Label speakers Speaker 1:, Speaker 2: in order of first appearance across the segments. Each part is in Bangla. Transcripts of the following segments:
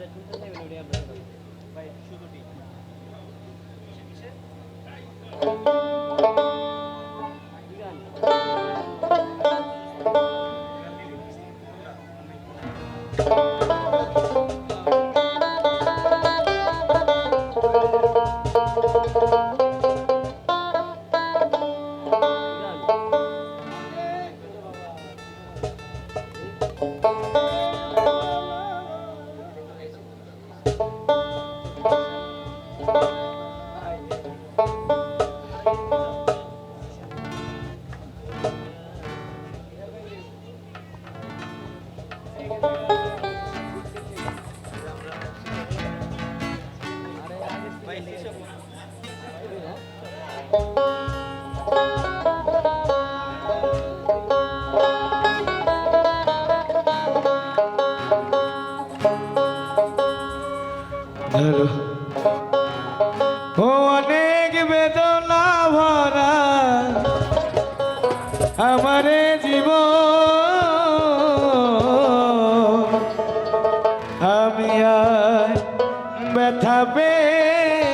Speaker 1: যেটা শুনতে চাইবেন ওটাই আমরা
Speaker 2: ভাই শুধু
Speaker 3: ও অনেক বেদনা ভরা আমারে জীব। আমি ব্যথা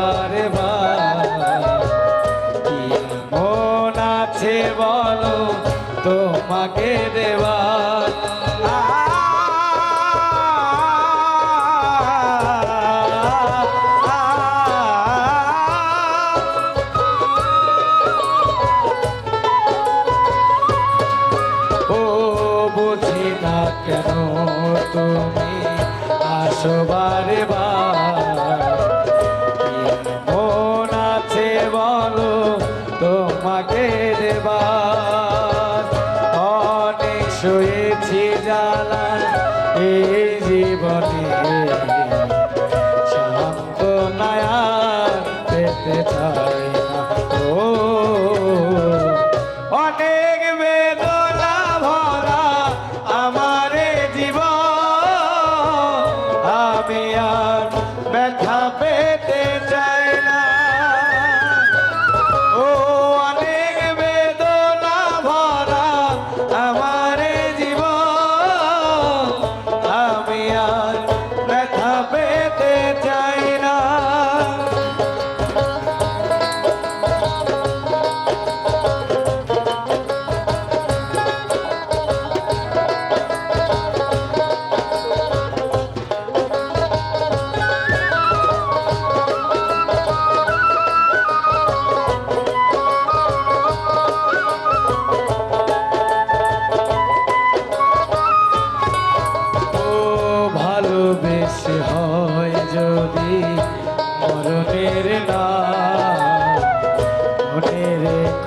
Speaker 3: আসবারে কি মন আছে বলো কেন তুমি আসবারে মন শুয়েছি জ্বালা এই জীবনে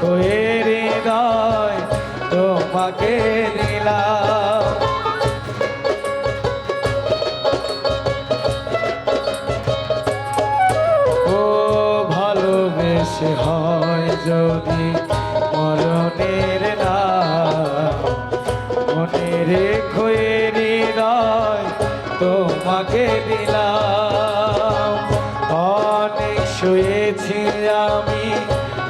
Speaker 3: খয়ের হৃদয় তোমাকে দিলাম ও ভালোবেসে হয় যদি মরণের না মনে রেখো হৃদয় তোমাকে দিলাম শুয়েছি আমি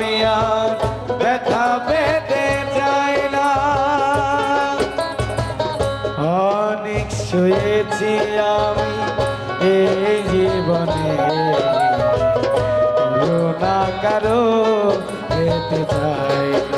Speaker 3: আমি আর ব্যথা পেতে চাই না। অনেক শুয়েছি আমি এই জীবনে। করুণা কারও পেতে চাই ও